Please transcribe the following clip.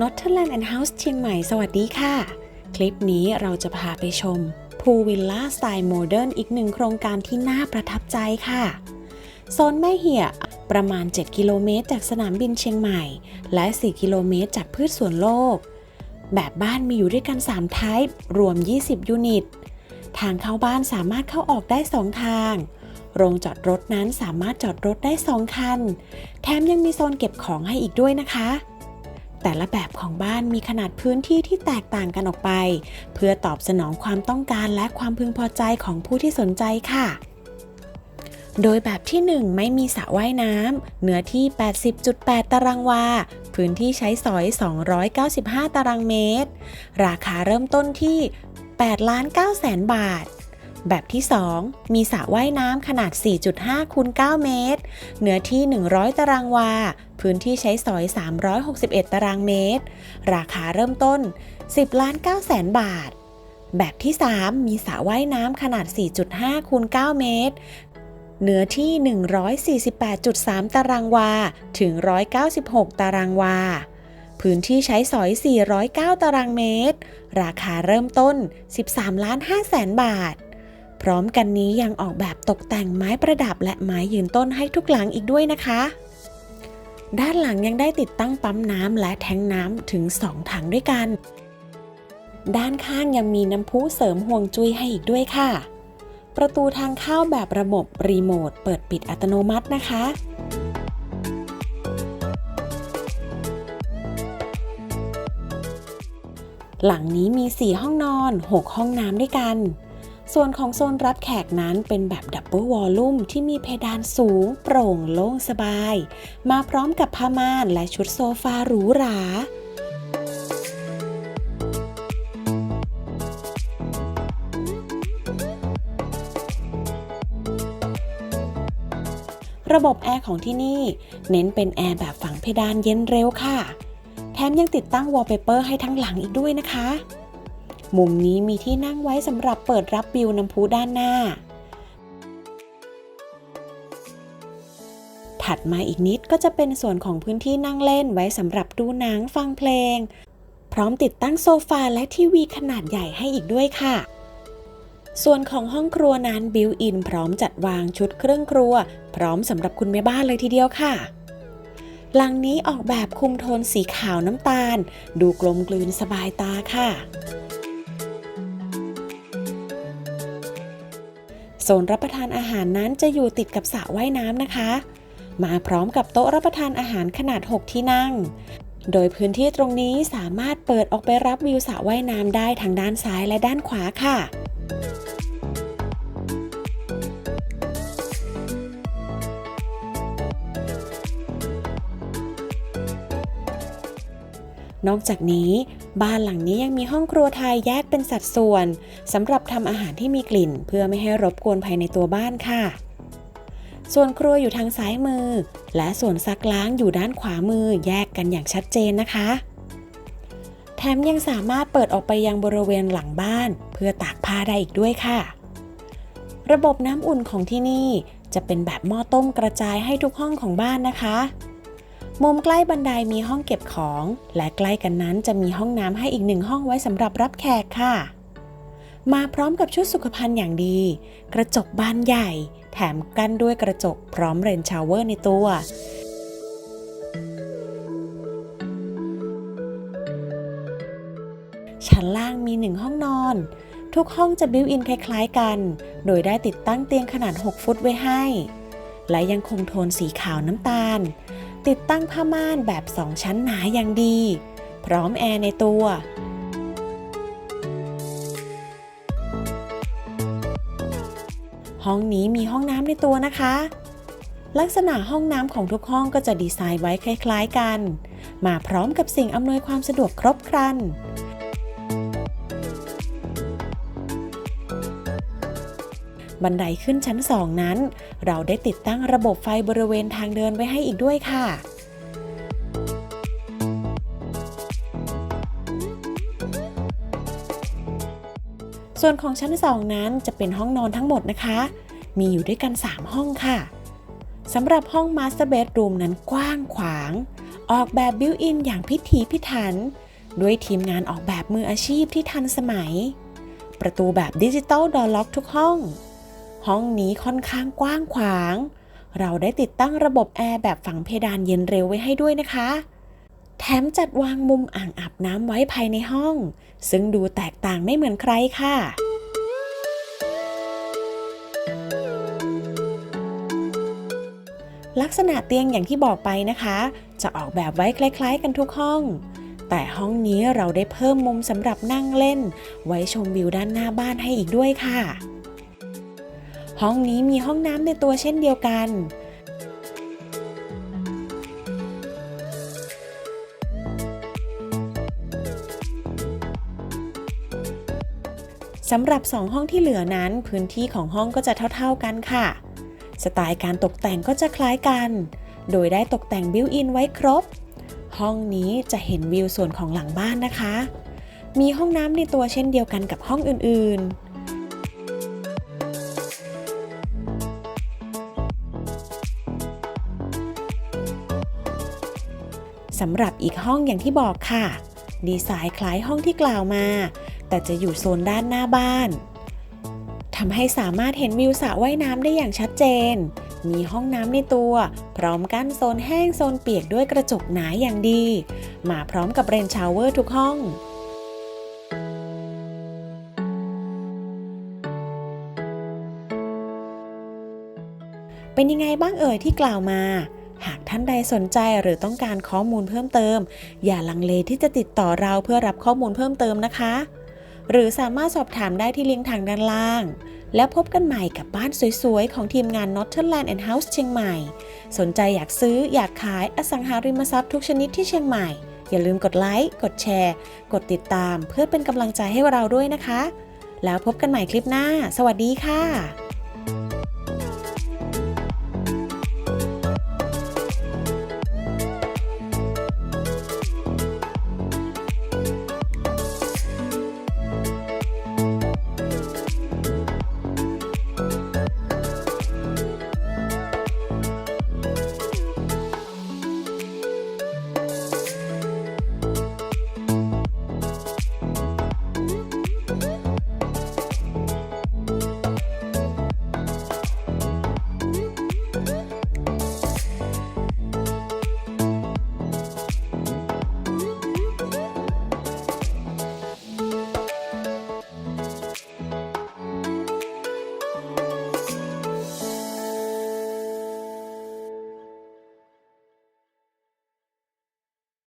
Northern and House เชียงใหม่สวัสดีค่ะ คลิปนี้เราจะพาไปชมพูวิลล่าสไตล์โมเดิร์นอีกหนึ่งโครงการที่น่าประทับใจค่ะ โซนแม่เหี่ยประมาณ 7 กิโลเมตร จากสนามบินเชียงใหม่ และ 4 กิโลเมตร จากพืชสวนโลก แบบบ้านมีอยู่ด้วยกัน 3 ไทป์รวม 20 ยูนิต ทางเข้าบ้านสามารถเข้าออกได้ 2 ทาง โรงจอดรถนั้นสามารถจอดรถได้ 2 คัน แถมยังมีโซนเก็บของให้อีกด้วยนะคะ แต่ละแบบของบ้านมีขนาดพื้นที่ที่แตกต่างกันออกไป เพื่อตอบสนองความต้องการและความพึงพอใจของผู้ที่สนใจค่ะ โดยแบบที่ 1 ไม่มีสระว่ายน้ำเนื้อที่ 80.8 ตารางวา พื้นที่ใช้สอย 295 ตารางเมตร ราคาเริ่มต้นที่8ล้าน9แสนบาท แบบที่ 2 มีสระว่ายน้ำขนาด 4.5คูณ9เมตร เนื้อที่ 100 ตารางวา พื้นที่ใช้สอย 361 ตารางเมตร ราคาเริ่มต้น 10ล้าน9แสนบาท แบบที่ 3 มีสระว่ายน้ำขนาด 4.5คูณ9เมตรเนื้อที่ 148.3 ตารางวา ถึง 196 ตารางวา พื้นที่ใช้สอย 409 ตารางเมตร ราคาเริ่มต้น 13 ล้าน5แสนบาท พร้อมกันนี้ยังออกแบบตกแต่งไม้ประดับและไม้ยืนต้นให้ทุกหลังอีกด้วยนะคะ ด้านหลังยังได้ติดตั้งปั๊มน้ำและแทงน้ำถึง 2 ถังด้วยกัน ด้านข้างยังมีน้ำพุเสริมห่วงจุ้ยให้อีกด้วยค่ะ ประตูทางเข้าแบบระบบรีโมทเปิดปิดอัตโนมัตินะคะหลังนี้มี 4 ห้องนอน 6 ห้องน้ำด้วยกัน ส่วนของโซนรับแขกนั้นเป็นแบบดับเบิลวอลลุ่มที่มีเพดานสูง โปร่งโล่งสบาย มาพร้อมกับผ้าม่านและชุดโซฟาหรูหราระบบแอร์ของที่นี่ เน้นเป็นแอร์แบบฝังเพดานเย็นเร็วค่ะ แถมยังติดตั้งวอลเปเปอร์ให้ทั้งหลังอีกด้วยนะคะ มุมนี้มีที่นั่งไว้สำหรับเปิดรับวิวน้ำพุด้านหน้า ถัดมาอีกนิดก็จะเป็นส่วนของพื้นที่นั่งเล่นไว้สำหรับดูหนังฟังเพลง พร้อมติดตั้งโซฟาและทีวีขนาดใหญ่ให้อีกด้วยค่ะ ส่วนของห้องครัวนั้นบิวอินพร้อมจัดวางชุดเครื่องครัว พร้อมสำหรับคุณแม่บ้านเลยทีเดียวค่ะหลังนี้ออกแบบคุมโทนสีขาวน้ำตาล ดูกลมกลืนสบายตาค่ะ ซนรับประทานอาหารนั้นจะอยู่ติดกับสระว่ายน้ำนะคะ มาพร้อมกับโต๊ะรับประทานอาหารขนาด 6 ที่นั่ง โดยพื้นที่ตรงนี้สามารถเปิดออกไปรับวิวสระว่ายน้ำได้ทางด้านซ้ายและด้านขวาค่ะนอกจากนี้ บ้านหลังนี้ยังมีห้องครัวไทยแยกเป็นสัดส่วนสำหรับทำอาหารที่มีกลิ่น เพื่อไม่ให้รบกวนภายในตัวบ้านค่ะ ส่วนครัวอยู่ทางซ้ายมือ และส่วนซักล้างอยู่ด้านขวามือแยกกันอย่างชัดเจนนะคะ แถมยังสามารถเปิดออกไปยังบริเวณหลังบ้าน เพื่อตากผ้าได้อีกด้วยค่ะ ระบบน้ำอุ่นของที่นี่จะเป็นแบบหม้อต้มกระจายให้ทุกห้องของบ้านนะคะ มุมใกล้บันไดมีห้องเก็บของ และใกล้กันนั้นจะมีห้องน้ำให้อีกหนึ่งห้องไว้สำหรับรับแขกค่ะ มาพร้อมกับชุดสุขภัณฑ์อย่างดี กระจกบานใหญ่ แถมกั้นด้วยกระจกพร้อมเรนชาวเวอร์ในตัวชั้นล่างมีหนึ่งห้องนอน ทุกห้องจะบิวอินคล้ายๆกัน โดยได้ติดตั้งเตียงขนาด 6 ฟุตไว้ให้ และยังคงโทนสีขาวน้ำตาล ติดตั้งผ้าม่านแบบสองชั้นหนาอย่างดี พร้อมแอร์ในตัว ห้องนี้มีห้องน้ำในตัวนะคะ ลักษณะห้องน้ำของทุกห้องก็จะดีไซน์ไว้คล้าย ๆกัน มาพร้อมกับสิ่งอำนวยความสะดวกครบครัน บันไดขึ้นชั้น 2 นั้น เราได้ติดตั้งระบบไฟบริเวณทางเดินไว้ให้อีกด้วยค่ะส่วนของชั้น 2 นั้นจะเป็นห้องนอนทั้งหมดนะคะ มีอยู่ด้วยกัน 3 ห้องค่ะ สำหรับห้อง Master Bedroom นั้นกว้างขวาง ออกแบบบิวอินอย่างพิถีพิถัน ด้วยทีมงานออกแบบมืออาชีพที่ทันสมัย ประตูแบบดิจิตอลดอล็อกทุกห้อง ห้องนี้ค่อนข้างกว้างขวาง เราได้ติดตั้งระบบแอร์แบบฝังเพดานเย็นเร็วไว้ให้ด้วยนะคะ แถมจัดวางมุมอ่างอาบน้ำไว้ภายในห้อง ซึ่งดูแตกต่างไม่เหมือนใครค่ะลักษณะเตียงอย่างที่บอกไปนะคะ จะออกแบบไว้คล้าย ๆ กันทุกห้อง แต่ห้องนี้เราได้เพิ่มมุมสำหรับนั่งเล่น ไว้ชมวิวด้านหน้าบ้านให้อีกด้วยค่ะ ห้องนี้มีห้องน้ำในตัวเช่นเดียวกัน สำหรับ 2 ห้องที่เหลือนั้น พื้นที่ของห้องก็จะเท่า ๆกันค่ะ สไตล์การตกแต่งก็จะคล้ายกัน โดยได้ตกแต่งบิวอินไว้ครบ ห้องนี้จะเห็นวิวส่วนของหลังบ้านนะคะ มีห้องน้ำในตัวเช่นเดียวกันกับห้องอื่นๆ สำหรับอีกห้องอย่างที่บอกค่ะ ดีไซน์คล้ายห้องที่กล่าวมา แต่จะอยู่โซนด้านหน้าบ้านทำให้สามารถเห็นวิวสระว่ายน้ำได้อย่างชัดเจน มีห้องน้ำในตัว พร้อมกั้นโซนแห้งโซนเปียกด้วยกระจกหนาอย่างดี มาพร้อมกับเรนชาวเวอร์ทุกห้องเป็นยังไงบ้างเอ่ยที่กล่าวมา หากท่านใดสนใจหรือต้องการข้อมูลเพิ่มเติม อย่าลังเลที่จะติดต่อเราเพื่อรับข้อมูลเพิ่มเติมนะคะ หรือสามารถสอบถามได้ที่ลิงก์ทางด้านล่าง แล้วพบกันใหม่กับบ้านสวยๆ ของทีมงาน Northern and House เชียงใหม่ สนใจอยากซื้ออยากขายอสังหาริมทรัพย์ทุกชนิดที่เชียงใหม่ อย่าลืมกดไลค์กดแชร์ กดติดตามเพื่อเป็นกำลังใจให้เราด้วยนะคะ แล้วพบกันใหม่คลิปหน้า สวัสดีค่ะ